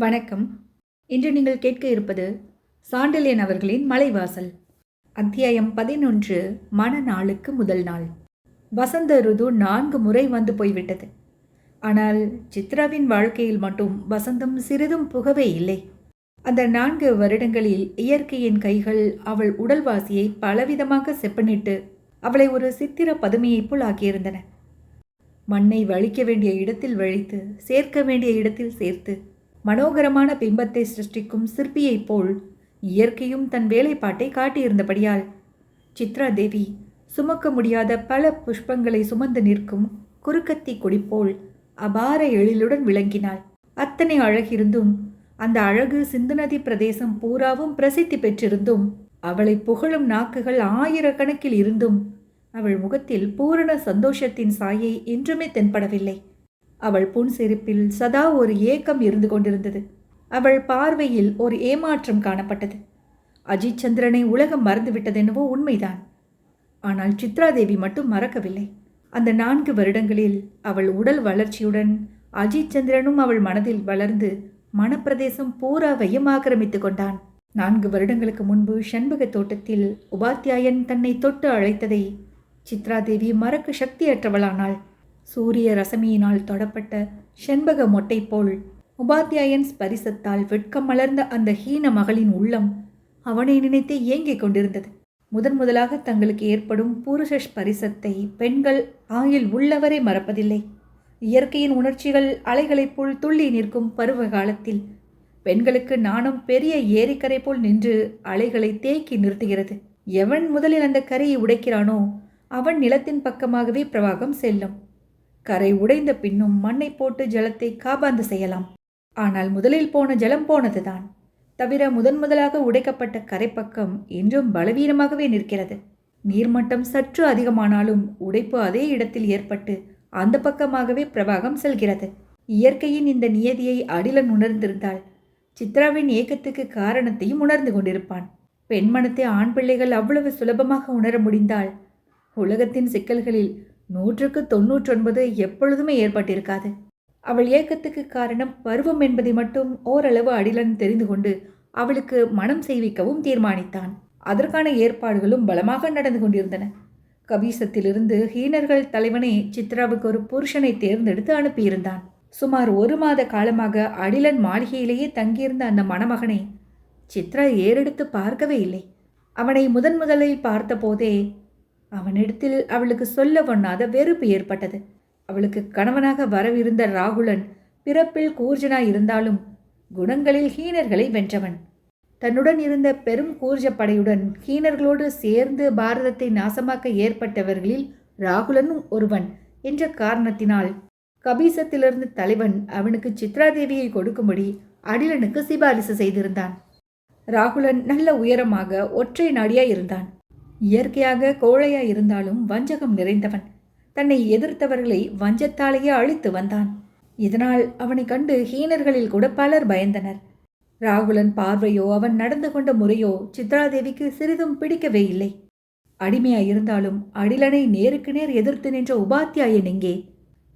வணக்கம். இன்று நீங்கள் கேட்க இருப்பது சாண்டில்யன் அவர்களின் மலைவாசல். அத்தியாயம் பதினொன்று மணநாளுக்கு முதல் நாள். வசந்த ருது நான்கு முறை வந்து போய்விட்டது. ஆனால் சித்ராவின் வாழ்க்கையில் மட்டும் வசந்தம் சிறிதும் புகவே இல்லை. அந்த நான்கு வருடங்களில் இயற்கையின் கைகள் அவள் உடல்வாசியை பலவிதமாக செப்பனிட்டு அவளை ஒரு சித்திர பதுமையைப் போல் ஆக்கியிருந்தன. மண்ணை வழிக்க வேண்டிய இடத்தில் வழித்து சேர்க்க வேண்டிய இடத்தில் சேர்த்து மனோகரமான பிம்பத்தை சிருஷ்டிக்கும் சிற்பியைப் போல் இயற்கையும் தன் வேலைப்பாட்டை காட்டியிருந்தபடியால் சித்ரா தேவி சுமக்க முடியாத பல புஷ்பங்களை சுமந்து நிற்கும் குறுக்கத்தி கொடி போல் அபார எழிலுடன் விளங்கினாள். அத்தனை அழகிருந்தும் அந்த அழகு சிந்துநதி பிரதேசம் பூராவும் பிரசித்தி பெற்றிருந்தும் அவளை புகழும் நாக்குகள் ஆயிரக்கணக்கில் இருந்தும் அவள் முகத்தில் பூரண சந்தோஷத்தின் சாயை என்றுமே தென்படவில்லை. அவள் புன்சிரிப்பில் சதா ஒரு ஏக்கம் இருந்து கொண்டிருந்தது. அவள் பார்வையில் ஒரு ஏமாற்றம் காணப்பட்டது. அஜித் சந்திரனை உலகம் மறந்துவிட்டதென்னவோ உண்மைதான். ஆனால் சித்ராதேவி மட்டும் மறக்கவில்லை. அந்த நான்கு வருடங்களில் அவள் உடல் வளர்ச்சியுடன் அஜித் சந்திரனும் அவள் மனதில் வளர்ந்து மனப்பிரதேசம் பூராவையும் ஆக்கிரமித்து கொண்டான். நான்கு வருடங்களுக்கு முன்பு சண்முக தோட்டத்தில் உபாத்தியாயன் தன்னை தொட்டு அழைத்ததை சித்ராதேவி மறக்க சக்தியற்றவளானாள். சூரிய ரசமியினால் தொடப்பட்ட செண்பக மொட்டை போல் உபாத்தியாயன் ஸ்பரிசத்தால் வெட்கம் மலர்ந்த அந்த ஹீன மகளின் உள்ளம் அவனை நினைத்தே ஏங்கிக் கொண்டிருந்தது. முதன் முதலாக தங்களுக்கு ஏற்படும் புருஷ ஸ்பரிசத்தை பெண்கள் ஆயில் உள்ளவரை மறப்பதில்லை. இயற்கையின் உணர்ச்சிகள் அலைகளைப் போல் துள்ளி நிற்கும் பருவ காலத்தில் பெண்களுக்கு நாணம் பெரிய ஏரிக்கரை போல் நின்று அலைகளை தேக்கி நிறுத்துகிறது. எவன் முதலில் அந்த கரையை உடைக்கிறானோ அவன் நிலத்தின் பக்கமாகவே பிரவாகம் செல்லும். கரை உடைந்த பின்னும் மண்ணை போட்டு ஜலத்தை காபாந்து செய்யலாம். ஆனால் முதலில் போன ஜலம் போனதுதான். தவிர முதன் முதலாக உடைக்கப்பட்ட கரைப்பக்கம் இன்றும் பலவீனமாகவே நிற்கிறது. நீர்மட்டம் சற்று அதிகமானாலும் உடைப்பு அதே இடத்தில் ஏற்பட்டு அந்த பக்கமாகவே பிரவாகம் செல்கிறது. இயற்கையின் இந்த நியதியை அடிலன் உணர்ந்திருந்தால் சித்ராவின் ஏக்கத்துக்கு காரணத்தையும் உணர்ந்து கொண்டிருப்பான். பெண்மனத்தை ஆண் பிள்ளைகள் அவ்வளவு சுலபமாக உணர முடிந்தால் உலகத்தின் சிக்கல்களில் நூற்றுக்கு தொன்னூற்றொன்பது எப்பொழுதுமே ஏற்பட்டிருக்காது. அவள் ஏக்கத்துக்கு காரணம் பருவம் என்பதை மட்டும் ஓரளவு அடிலன் தெரிந்து கொண்டு அவளுக்கு மனம் செய்விக்கவும் தீர்மானித்தான். அதற்கான ஏற்பாடுகளும் பலமாக நடந்து கொண்டிருந்தன. கபீசத்திலிருந்து ஹீனர்கள் தலைவனே சித்ராவுக்கு ஒரு புருஷனை தேர்ந்தெடுத்து அனுப்பியிருந்தான். சுமார் ஒரு மாத காலமாக அடிலன் மாளிகையிலேயே தங்கியிருந்த அந்த மணமகனை சித்ரா ஏறெடுத்து பார்க்கவே இல்லை. அவனை முதன் முதலில் பார்த்தபோதே அவனிடத்தில் அவளுக்கு சொல்ல ஒண்ணாத வெறுப்பு ஏற்பட்டது. அவளுக்கு கணவனாக வரவிருந்த ராகுலன் பிறப்பில் கூர்ஜனாய் இருந்தாலும் குணங்களில் ஹீனர்களை வென்றவன். தன்னுடன் இருந்த பெரும் கூர்ஜ படையுடன் ஹீனர்களோடு சேர்ந்து பாரதத்தை நாசமாக்க ஏற்பட்டவர்களில் ராகுலனும் ஒருவன் என்ற காரணத்தினால் கபீசத்திலிருந்து தலைவன் அவனுக்கு சித்ராதேவியை கொடுக்கும்படி அடிலனுக்கு சிபாரிசு செய்திருந்தான். ராகுலன் நல்ல உயரமாக ஒற்றை நாடியாய் இருந்தான். இயற்கையாக கோழையா இருந்தாலும் வஞ்சகம் நிறைந்தவன். தன்னை எதிர்த்தவர்களை வஞ்சத்தாலேயே அழித்து வந்தான். இதனால் அவனை கண்டு ஹீனர்களில் கூட பலர் பயந்தனர். ராகுலன் பார்வையோ அவன் நடந்து கொண்ட முறையோ சித்ராதேவிக்கு சிறிதும் பிடிக்கவே இல்லை. அடிமையாயிருந்தாலும் அடிலனை நேருக்கு நேர் எதிர்த்து நின்ற உபாத்தியாயன் எங்கே?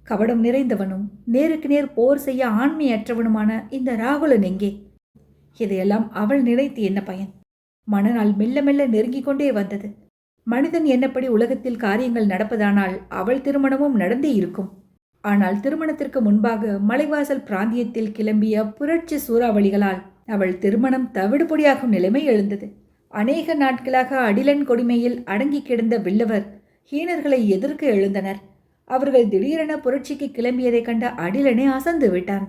கவடம் நிறைந்தவனும் நேருக்கு நேர் போர் செய்ய ஆண்மையற்றவனுமான இந்த ராகுலன் எங்கே? இதையெல்லாம் அவள் நினைத்து என்ன பயன்? மனநாள் மெல்ல மெல்ல நெருங்கிக் கொண்டே வந்தது. மனிதன் என்னப்படி உலகத்தில் காரியங்கள் நடப்பதானால் அவள் திருமணமும் நடந்தே இருக்கும். ஆனால் திருமணத்திற்கு முன்பாக மலைவாசல் பிராந்தியத்தில் கிளம்பிய புரட்சி சூறாவளிகளால் அவள் திருமணம் தவிடுபொடியாகும் நிலைமை எழுந்தது. அநேக நாட்களாக அடிலன் கொடுமையில் அடங்கி கிடந்த வில்லவர் ஹீனர்களை எதிர்க்க எழுந்தனர். அவர்கள் திடீரென புரட்சிக்கு கிளம்பியதைக் கண்ட அடிலனே அசந்து விட்டான்.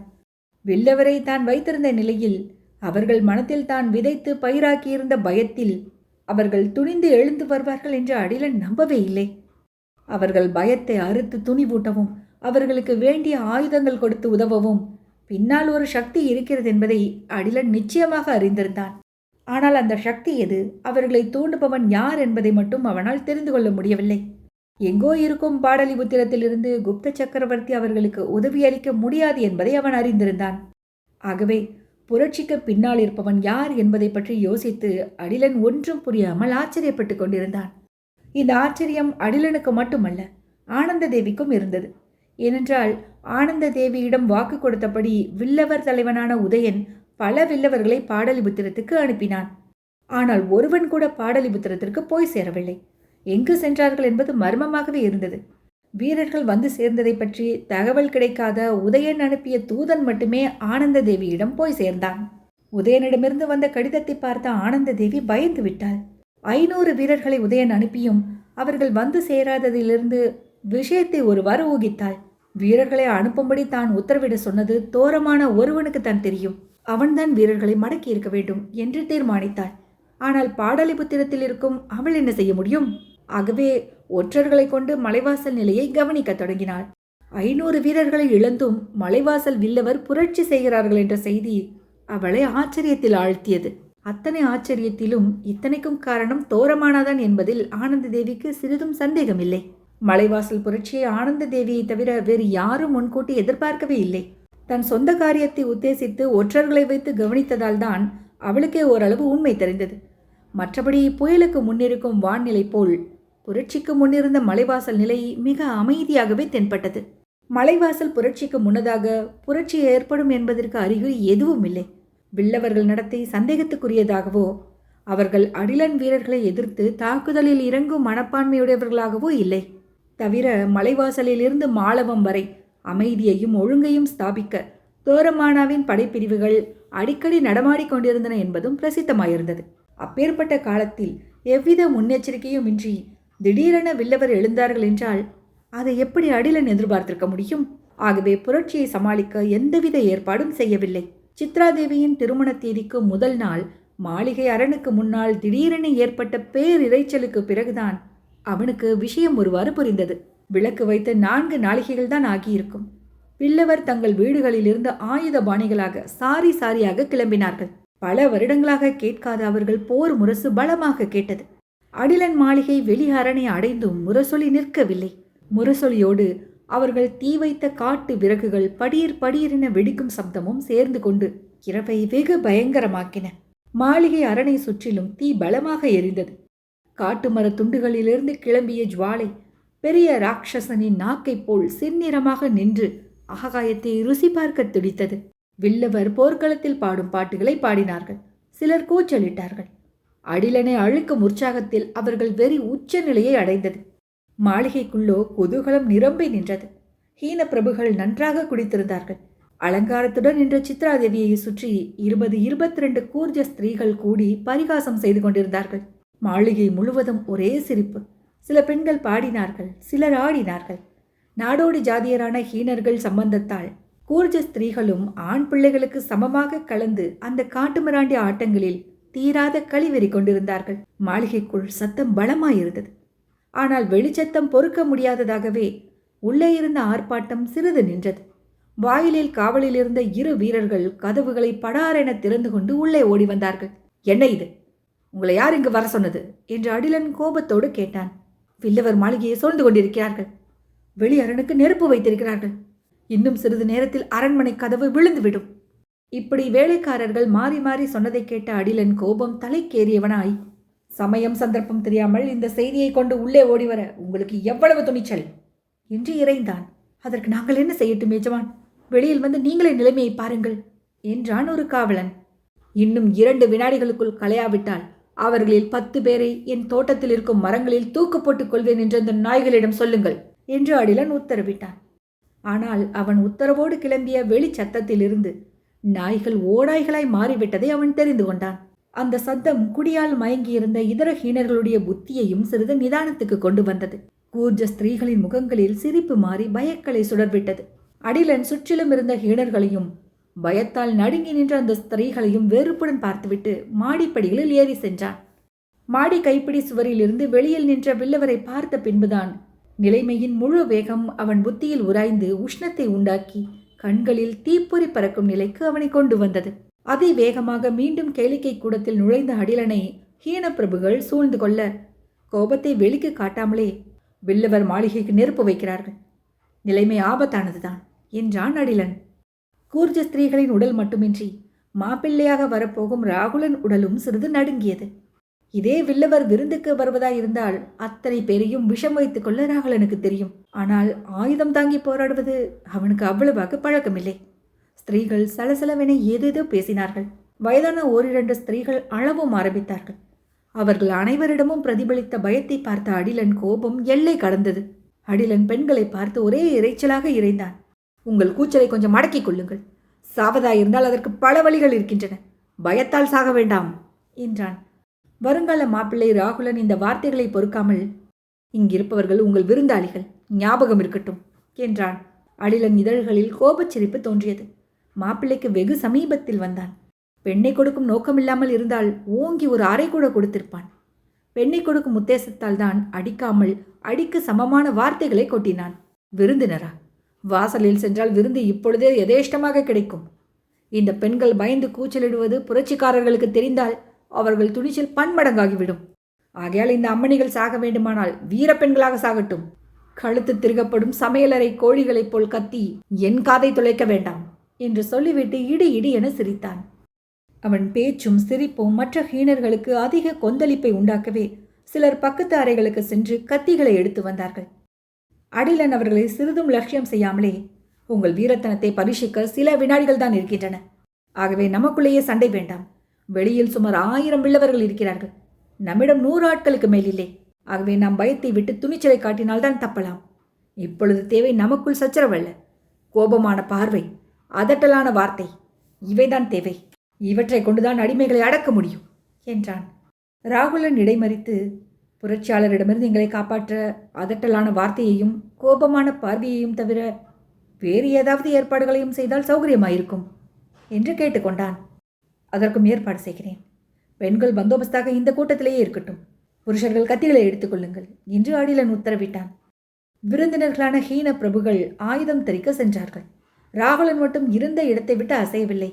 வில்லவரை தான் வைத்திருந்த நிலையில் அவர்கள் மனத்தில் தான் விதைத்து பயிராக்கியிருந்த பயத்தில் அவர்கள் துணிந்து எழுந்து வருவார்கள் என்று அடிலன் நம்பவே இல்லை. அவர்கள் பயத்தை அறுத்து துணிவூட்டவும் அவர்களுக்கு வேண்டிய ஆயுதங்கள் கொடுத்து உதவவும் பின்னால் ஒரு சக்தி இருக்கிறது என்பதை அடிலன் நிச்சயமாக அறிந்திருந்தான். ஆனால் அந்த சக்தி எது? அவர்களை தூண்டுபவன் யார் என்பதை மட்டும் அவனால் தெரிந்து கொள்ள முடியவில்லை. எங்கோ இருக்கும் பாடலிபுத்திரத்திலிருந்து குப்த சக்கரவர்த்தி அவர்களுக்கு உதவியளிக்க முடியாது என்பதை அவன் அறிந்திருந்தான். ஆகவே புரட்சிக்கு பின்னால் இருப்பவன் யார் என்பதை பற்றி யோசித்து அடிலன் ஒன்றும் புரியாமல் ஆச்சரியப்பட்டு கொண்டிருந்தான். இந்த ஆச்சரியம் அடிலனுக்கு மட்டுமல்ல ஆனந்த தேவிக்கும் இருந்தது. ஏனென்றால் ஆனந்த தேவியிடம் வாக்கு கொடுத்தபடி வில்லவர் தலைவனான உதயன் பல வில்லவர்களை பாடலிபுத்திரத்துக்கு அனுப்பினான். ஆனால் ஒருவன் கூட பாடலிபுத்திரத்திற்கு போய் சேரவில்லை. எங்கு சென்றார்கள் என்பது மர்மமாகவே இருந்தது. வீரர்கள் வந்து சேர்ந்ததை பற்றி தகவல் கிடைக்காத உதயன் அனுப்பிய தூதன் மட்டுமே ஆனந்த தேவியிடம் போய் சேர்ந்தான். உதயனிடமிருந்து வந்த கடிதத்தை பார்த்த ஆனந்த தேவி பயந்து விட்டாள். ஐநூறு வீரர்களை உதயன் அனுப்பியும் அவர்கள் வந்து சேராததிலிருந்து விஷயத்தை ஒருவாறு ஊகித்தாள். வீரர்களை அனுப்பும்படி தான் உத்தரவிட சொன்னது தோரமான ஒருவனுக்கு தான் தெரியும். அவன்தான் வீரர்களை மடக்கி இருக்க வேண்டும் என்று தீர்மானித்தாள். ஆனால் பாடலிபுத்திரத்தில் இருக்கும் அவள் என்ன செய்ய முடியும்? ஆகவே ஒற்றர்களை கொண்டு மலைவாசல் நிலையை கவனிக்கத் தொடங்கினாள். ஐநூறு வீரர்களை இழந்தும் மலைவாசல் வில்லவர் புரட்சி செய்கிறார்கள் என்ற செய்தி அவளை ஆச்சரியத்தில் ஆழ்த்தியது. அத்தனை ஆச்சரியத்திலும் இத்தனைக்கும் காரணம் தோரமானாதான் என்பதில் ஆனந்த தேவிக்கு சிறிதும் சந்தேகமில்லை. மலைவாசல் புரட்சியை ஆனந்த தேவியை தவிர வேறு யாரும் முன்கூட்டி எதிர்பார்க்கவே இல்லை. தன் சொந்த காரியத்தை உத்தேசித்து ஒற்றர்களை வைத்து கவனித்ததால் தான் அவளுக்கே ஓரளவு உண்மை தெரிந்தது. மற்றபடி புயலுக்கு முன்னிருக்கும் வான்நிலை போல் புரட்சிக்கு முன்னிருந்த மலைவாசல் நிலை மிக அமைதியாகவே தென்பட்டது. மலைவாசல் புரட்சிக்கு முன்னதாக புரட்சி ஏற்படும் என்பதற்கு அறிகுறி எதுவும் இல்லை. வில்லவர்கள் நடத்தை சந்தேகத்துக்குரியதாகவோ அவர்கள் அடிலன் வீரர்களை எதிர்த்து தாக்குதலில் இறங்கும் மனப்பான்மையுடையவர்களாகவோ இல்லை. தவிர மலைவாசலிலிருந்து மாளவம் வரை அமைதியையும் ஒழுங்கையும் ஸ்தாபிக்க தோரமானாவின் படைப்பிரிவுகள் அடிக்கடி நடமாடிக்கொண்டிருந்தன என்பதும் பிரசித்தமாயிருந்தது. அப்பேற்பட்ட காலத்தில் எவ்வித முன்னெச்சரிக்கையும் இன்றி திடீரென வில்லவர் எழுந்தார்கள் என்றால் அதை எப்படி அடிலன் எதிர்பார்த்திருக்க முடியும்? ஆகவே புரட்சியை சமாளிக்க எந்தவித ஏற்பாடும் செய்யவில்லை. சித்ராதேவியின் திருமண தேதிக்கு முதல் நாள் மாளிகை அரணுக்கு முன்னால் திடீரென ஏற்பட்ட பேரிரைச்சலுக்கு பிறகுதான் அவனுக்கு விஷயம் ஒருவாறு புரிந்தது. விளக்கு வைத்து நான்கு நாளிகைகள் தான் ஆகியிருக்கும். பில்லவர் தங்கள் வீடுகளிலிருந்து ஆயுத பாணிகளாக சாரி சாரியாக கிளம்பினார்கள். பல வருடங்களாக கேட்காத அவர்கள் போர் முரசு பலமாக கேட்டது. அடிலன் மாளிகை வெளி அரணை அடைந்தும் முரசொலி நிற்கவில்லை. முரசொலியோடு அவர்கள் தீ வைத்த காட்டு விறகுகள் படியர் படியரென வெடிக்கும் சப்தமும் சேர்ந்து கொண்டு இரவை வெகு பயங்கரமாக்கின. மாளிகை அரணை சுற்றிலும் தீ பலமாக எரிந்தது. காட்டு மர துண்டுகளிலிருந்து கிளம்பிய ஜுவாலை பெரிய ராட்சசனின் நாக்கைப் போல் செந்நிறமாக நின்று ஆகாயத்தை ருசி பார்க்க துடித்தது. வில்லவர் போர்க்களத்தில் பாடும் பாட்டுகளை பாடினார்கள். சிலர் கூச்சலிட்டார்கள். அடிலனை அழுக்கும் உற்சாகத்தில் அவர்கள் வெறி உச்ச நிலையை அடைந்தது. மாளிகைக்குள்ளோ குதூகலம் நிரம்பி நின்றது. ஹீன பிரபுகள் நன்றாக குடித்திருந்தார்கள். அலங்காரத்துடன் நின்ற சித்ராதேவியை சுற்றி இருபது இருபத்தி ரெண்டு கூர்ஜ ஸ்திரீகள் கூடி பரிகாசம் செய்து கொண்டிருந்தார்கள். மாளிகை முழுவதும் ஒரே சிரிப்பு. சில பெண்கள் பாடினார்கள் சிலர் ஆடினார்கள். நாடோடி ஜாதியரான ஹீனர்கள் சம்பந்தத்தால் கூர்ஜ ஸ்திரீகளும் ஆண் பிள்ளைகளுக்கு சமமாக கலந்து அந்த காட்டுமிராண்டி ஆட்டங்களில் தீராத கழிவெறி கொண்டிருந்தார்கள். மாளிகைக்குள் சத்தம் பலமாயிருந்தது. ஆனால் வெளிச்சத்தம் பொறுக்க முடியாததாகவே உள்ளே இருந்த ஆர்ப்பாட்டம் சிறிது நின்றது. வாயிலில் காவலில் இருந்த இரு வீரர்கள் கதவுகளை படாரென திறந்து கொண்டு உள்ளே ஓடி வந்தார்கள். என்ன இது? உங்களை யார் இங்கு வர சொன்னது? என்று அடிலன் கோபத்தோடு கேட்டான். வில்லவர் மாளிகையை சூழ்ந்து கொண்டிருக்கிறார்கள். வெளி அரணுக்கு நெருப்பு வைத்திருக்கிறார்கள். இன்னும் சிறிது நேரத்தில் அரண்மனை கதவு விழுந்துவிடும். இப்படி வேலைக்காரர்கள் மாறி மாறி சொன்னதை கேட்ட அடிலன் கோபம் தலைக்கேறியவனாய். சமயம் சந்தர்ப்பம் தெரியாமல் இந்த செய்தியை கொண்டு உள்ளே ஓடிவர உங்களுக்கு எவ்வளவு துணிச்சல்? என்று இறைந்தான். அதற்கு நாங்கள் என்ன செய்யட்டும் எஜமான்? வெளியில் வந்து நீங்களே நிலைமையை பாருங்கள் என்றான் ஒரு காவலன். இன்னும் இரண்டு வினாடிகளுக்குள் களையாவிட்டால் அவர்களில் பத்து பேரை என் தோட்டத்தில் இருக்கும் மரங்களில் தூக்கு போட்டுக் கொள்வேன் என்று அந்த நாய்களிடம் சொல்லுங்கள் என்று அடிலன் உத்தரவிட்டான். ஆனால் அவன் உத்தரவோடு கிளம்பிய வெளிச்சத்தத்திலிருந்து நாய்கள் ஓடாய்களாய் மாறிவிட்டதை அவன் தெரிந்து கொண்டான். அந்த சத்தம் குடியால் மயங்கியிருந்த இதர ஹீனர்களுடைய புத்தியையும் சிறிது நிதானத்துக்கு கொண்டு வந்தது. கூர்ஜ ஸ்திரீகளின் முகங்களில் சிரிப்பு மாறி பயக்களை சுடர்விட்டது. அடிலன் சுற்றிலும் இருந்த ஹீனர்களையும் பயத்தால் நடுங்கி நின்ற அந்த ஸ்திரீகளையும் வெறுப்புடன் பார்த்துவிட்டு மாடிப்படிகளில் ஏறி சென்றான். மாடி கைப்பிடி சுவரிலிருந்து வெளியில் நின்ற வில்லவரை பார்த்த பின்புதான் நிலைமையின் முழு வேகம் அவன் புத்தியில் உராய்ந்து உஷ்ணத்தை உண்டாக்கி கண்களில் தீப்பொறி பறக்கும் நிலைக்கு அவனை கொண்டு வந்தது. அதை வேகமாக மீண்டும் கேளிக்கை கூடத்தில் நுழைந்த அடிலனை ஹீன பிரபுகள் சூழ்ந்து கொள்ள கோபத்தை வெளிக்கு காட்டாமலே வில்லவர் மாளிகைக்கு நெருப்பு வைக்கிறார்கள். நிலைமை ஆபத்தானதுதான் என்றான் அடிலன். கூர்ஜ ஸ்திரீகளின் உடல் மட்டுமின்றி மாப்பிள்ளையாக வரப்போகும் ராகுலன் உடலும் சிறிது நடுங்கியது. இதே வில்லவர் விருந்துக்கு வருவதாயிருந்தால் அத்தனை பேரையும் விஷம் வைத்துக் கொள்ள ராகலனுக்கு தெரியும். ஆனால் ஆயுதம் தாங்கி போராடுவது அவனுக்கு அவ்வளவாக பழக்கமில்லை. ஸ்திரீகள் சலசலவென ஏதேதோ பேசினார்கள். வயதான ஓரிரண்டு ஸ்திரீகள் அளவும் ஆரம்பித்தார்கள். அவர்கள் அனைவரிடமும் பிரதிபலித்த பயத்தை பார்த்த அடிலன் கோபம் எல்லை கடந்தது. அடிலன் பெண்களை பார்த்து ஒரே இரைச்சலாக இறைந்தான். உங்கள் கூச்சலை கொஞ்சம் மடக்கிக் கொள்ளுங்கள். சாவதாயிருந்தால் அதற்கு பல வழிகள் இருக்கின்றன. பயத்தால் சாக வேண்டாம் என்றான். வருங்கால மாப்பிள்ளை ராகுலன் இந்த வார்த்தைகளை பொறுக்காமல் இங்கிருப்பவர்கள் உங்கள் விருந்தாளிகள் ஞாபகம் இருக்கட்டும் என்றான். அடிலன் இதழ்களில் கோபச்சிரிப்பு தோன்றியது. மாப்பிள்ளைக்கு வெகு சமீபத்தில் வந்தான். பெண்ணை கொடுக்கும் நோக்கமில்லாமல் இருந்தால் ஓங்கி ஒரு அறை கூட கொடுத்திருப்பான். பெண்ணை கொடுக்கும் உத்தேசத்தால் தான் அடிக்காமல் அடிக்கு சமமான வார்த்தைகளை கொட்டினான். விருந்தினரா வாசலில் சென்றால் விருந்து இப்பொழுதே எதேஷ்டமாக கிடைக்கும். இந்த பெண்கள் பயந்து கூச்சலிடுவது புரட்சிக்காரர்களுக்கு தெரிந்தால் அவர்கள் துணிச்சல் பன்மடங்காகிவிடும். ஆகையால் இந்த அம்மணிகள் சாக வேண்டுமானால் வீரப்பெண்களாக சாகட்டும். கழுத்து திருகப்படும் சமையலறை கோழிகளைப் போல் கத்தி என் காதை துளைக்க வேண்டாம் என்று சொல்லிவிட்டு இடி இடி என சிரித்தான். அவன் பேச்சும் சிரிப்பும் மற்ற ஹீனர்களுக்கு அதிக கொந்தளிப்பை உண்டாக்கவே சிலர் பக்கத்து அறைகளுக்கு சென்று கத்திகளை எடுத்து வந்தார்கள். அடிலன் அவர்களை சிறிதும் லட்சியம் செய்யாமலே உங்கள் வீரத்தனத்தை பரிசிக்க சில வினாடிகள் தான் இருக்கின்றன. ஆகவே நமக்குள்ளேயே சண்டை வேண்டாம். வெளியில் சுமார் ஆயிரம் வில்லவர்கள் இருக்கிறார்கள். நம்மிடம் நூறு ஆட்களுக்கு மேல் இல்லை. ஆகவே நாம் பயத்தை விட்டு துணிச்சலை காட்டினால்தான் தப்பலாம். இப்பொழுது தேவை நமக்குள் சச்சரவல்ல. கோபமான பார்வை அதட்டலான வார்த்தை இவைதான் தேவை. இவற்றை கொண்டுதான் அடிமைகளை அடக்க முடியும் என்றான். ராகுலன் இடைமறித்து புரட்சியாளரிடமிருந்து எங்களை காப்பாற்ற அதட்டலான வார்த்தையையும் கோபமான பார்வையையும் தவிர வேறு ஏதாவது ஏற்பாடுகளையும் செய்தால் சௌகரியமாயிருக்கும் என்று கேட்டுக்கொண்டான். அதற்கும் ஏற்பாடு செய்கிறேன். பெண்கள் பந்தோபஸ்தாக இந்த கூட்டத்திலேயே இருக்கட்டும். புருஷர்கள் கத்திகளை எடுத்துக்கொள்ளுங்கள் என்று அடிலன் உத்தரவிட்டான். விருந்தினர்களான ஹீன பிரபுகள் ஆயுதம் தரிக்க சென்றார்கள். ராகுலன் மட்டும் இருந்த இடத்தை விட்டு அசையவில்லை.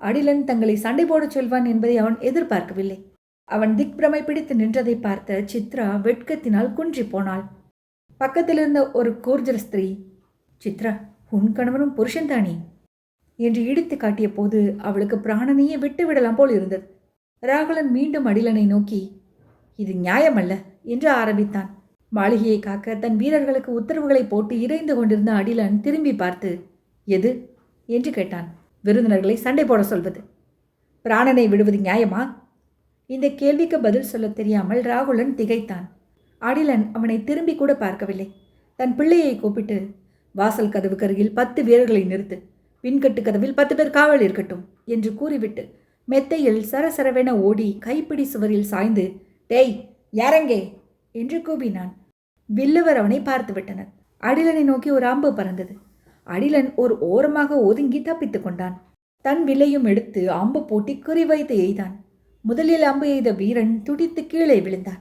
அடிலன் தங்களை சண்டை போடச் சொல்வான் என்பதை அவன் எதிர்பார்க்கவில்லை. அவன் திக்பிரமை பிடித்து நின்றதை பார்த்த சித்ரா வெட்கத்தினால் குன்றி போனாள். பக்கத்தில் இருந்த ஒரு கூர்ஜர் ஸ்திரீ சித்ரா உன் கணவனும் புருஷன் தானே என்று இடித்து காட்டிய போது அவளுக்கு பிராணனையே விட்டு விடலாம் போல் இருந்தது. ராகுலன் மீண்டும் அடிலனை நோக்கி இது நியாயமல்ல என்று ஆரம்பித்தான். மாளிகையை காக்க தன் வீரர்களுக்கு உத்தரவுகளை போட்டு இறைந்து கொண்டிருந்த அடிலன் திரும்பி பார்த்து எது? என்று கேட்டான். விருந்தினர்களை சண்டை போட சொல்வது. பிராணனை விடுவது நியாயமா? இந்த கேள்விக்கு பதில் சொல்லத் தெரியாமல் ராகுலன் திகைத்தான். அடிலன் அவனை திரும்பி கூட பார்க்கவில்லை. தன் பிள்ளையை கூப்பிட்டு வாசல் கதவுக்கருகில் பத்து வீரர்களை நிறுத்து. பின்கட்டு கதவில் பத்து பேர் காவல் இருக்கட்டும் என்று கூறிவிட்டு மெத்தையில் சரசரவென ஓடி கைப்பிடி சுவரில் சாய்ந்து டேய் யாரங்கே? என்று கூவினான். வில்லவர் அவனை பார்த்து விட்டனர். அடிலனை நோக்கி ஒரு அம்பு பறந்தது. அடிலன் ஒரு ஓரமாக ஒதுங்கி தப்பித்துக் கொண்டான். தன் வில்லையும் எடுத்து அம்பு போட்டி குறிவைத்து எய்தான். முதலில் அம்பு எய்த வீரன் துடித்து கீழே விழுந்தான்.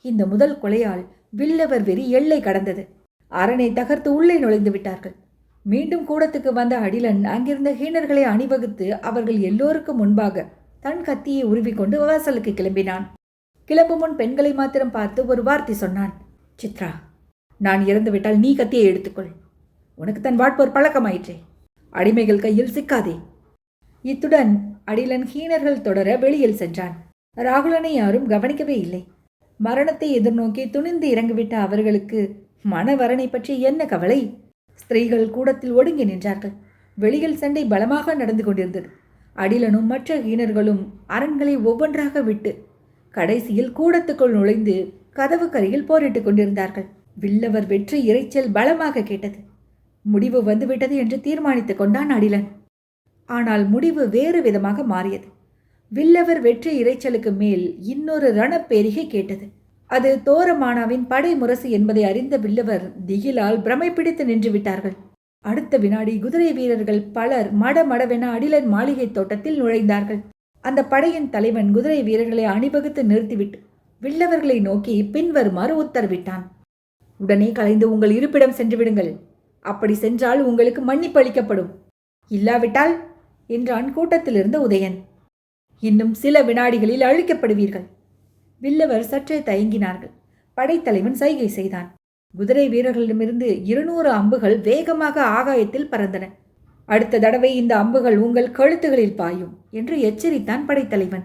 இந்த முதல் கொலையால் வில்லவர் வெறி எல்லை கடந்தது. அரணை தகர்த்து உள்ளே நுழைந்து விட்டார்கள். மீண்டும் கூடத்துக்கு வந்த அடிலன் அங்கிருந்த ஹீனர்களை அணிவகுத்து அவர்கள் எல்லோருக்கும் முன்பாக தன் கத்தியை உருவிக்கொண்டு வாசலுக்கு கிளம்பினான். கிளம்பும் முன் பெண்களை மாத்திரம் பார்த்து ஒரு வார்த்தை சொன்னான். சித்ரா நான் இறந்துவிட்டால் நீ கத்தியை எடுத்துக்கொள். உனக்கு தன் வாட்போர் பழக்கமாயிற்றே. அடிமைகள் கையில் சிக்காதே. இத்துடன் அடிலன் ஹீனர்கள் தொடர வெளியில் சென்றான். ராகுலனை யாரும் கவனிக்கவே இல்லை. மரணத்தை எதிர்நோக்கி துணிந்து இறங்கிவிட்ட அவர்களுக்கு மனவரனை பற்றி என்ன கவலை? ஸ்திரீகள் கூடத்தில் ஒடுங்கி நின்றார்கள். வெளியில் சண்டை பலமாக நடந்து கொண்டிருந்தது. அடிலனும் மற்ற ஹீனர்களும் அரண்களை ஒவ்வொன்றாக விட்டு கடைசியில் கூடத்துக்குள் நுழைந்து கதவு கரையில் போரிட்டுக் கொண்டிருந்தார்கள். வில்லவர் வெற்றி இரைச்சல் பலமாக கேட்டது. முடிவு வந்துவிட்டது என்று தீர்மானித்துக் கொண்டான் அடிலன். ஆனால் முடிவு வேறு விதமாக மாறியது. வில்லவர் வெற்றி இரைச்சலுக்கு மேல் இன்னொரு ரணப்பேரிகை கேட்டது. அது தோரமானாவின் படை முரசு என்பதை அறிந்த வில்லவர் திகிலால் பிரமை பிடித்து நின்று விட்டார்கள். அடுத்த வினாடி குதிரை வீரர்கள் பலர் மடமடவென அடிலன் மாளிகை தோட்டத்தில் நுழைந்தார்கள். அந்த படையின் தலைவன் குதிரை வீரர்களை அணிவகுத்து நிறுத்திவிட்டு வில்லவர்களை நோக்கி பின்வருமாறு உத்தரவிட்டான். உடனே கலைந்து உங்கள் இருப்பிடம் சென்று விடுங்கள். அப்படி சென்றால் உங்களுக்கு மன்னிப்பு அளிக்கப்படும். இல்லாவிட்டால் என்றான் கூட்டத்திலிருந்த உதயன். இன்னும் சில வினாடிகளில் அழிக்கப்படுவீர்கள். வில்லவர் சற்றே தயங்கினார்கள். படைத்தலைவன் சைகை செய்தான். குதிரை வீரர்களிடமிருந்து இருநூறு அம்புகள் வேகமாக ஆகாயத்தில் பறந்தன. அடுத்த தடவை இந்த அம்புகள் உங்கள் கழுத்துகளில் பாயும் என்று எச்சரித்தான் படைத்தலைவன்.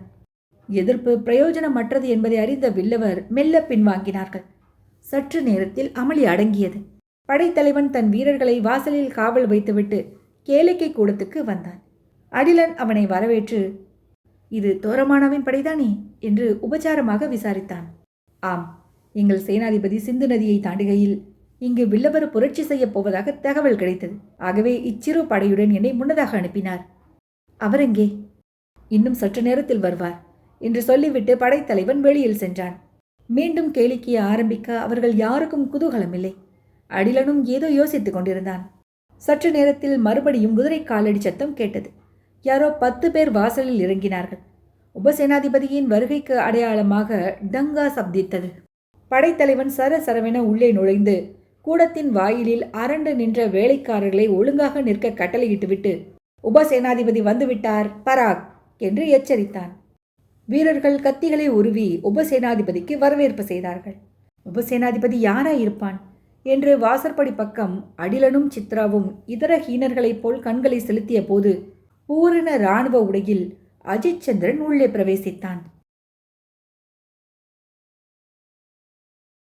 எதிர்ப்பு பிரயோஜனமற்றது என்பதை அறிந்த வில்லவர் மெல்ல பின்வாங்கினார்கள். சற்று நேரத்தில் அமளி அடங்கியது. படைத்தலைவன் தன் வீரர்களை வாசலில் காவல் வைத்துவிட்டு கேளிக்கை கூடத்துக்கு வந்தான். அடிலன் அவனை வரவேற்று இது தோரமானாவின் படைதானே? என்று உபச்சாரமாக விசாரித்தான். ஆம் எங்கள் சேனாதிபதி சிந்து நதியை தாண்டுகையில் இங்கு வில்லவர் புரட்சி செய்யப் போவதாக தகவல் கிடைத்தது. ஆகவே இச்சிறு படையுடன் என்னை முன்னதாக அனுப்பினார். அவர் எங்கே? இன்னும் சற்று நேரத்தில் வருவார் என்று சொல்லிவிட்டு படைத்தலைவன் வெளியில் சென்றான். மீண்டும் கேளிக்கையை ஆரம்பிக்க அவர்கள் யாருக்கும் குதூகலமில்லை. அடிலனும் ஏதோ யோசித்துக் கொண்டிருந்தான். சற்று நேரத்தில் மறுபடியும் குதிரை காலடி சத்தம் கேட்டது. யாரோ பத்து பேர் வாசலில் இறங்கினார்கள். உபசேனாதிபதியின் வருகைக்கு அடையாளமாக டங்கா சப்தித்தது. படைத்தலைவன் சர சரவென உள்ளே நுழைந்து கூடத்தின் வாயிலில் அரண்டு நின்ற வேலைக்காரர்களை ஒழுங்காக நிற்க கட்டளையிட்டுவிட்டு உபசேனாதிபதி வந்துவிட்டார் பராக்! என்று எச்சரித்தான். வீரர்கள் கத்திகளை உருவி உபசேனாதிபதிக்கு வரவேற்பு செய்தார்கள். உபசேனாதிபதி யாராயிருப்பான் என்று வாசற்படி பக்கம் அடிலனும் சித்ராவும் இதர ஹீனர்களைப் போல் கண்களை செலுத்திய போது பூரண இராணுவ உடையில் அஜித் சந்திரன் உள்ளே பிரவேசித்தான்.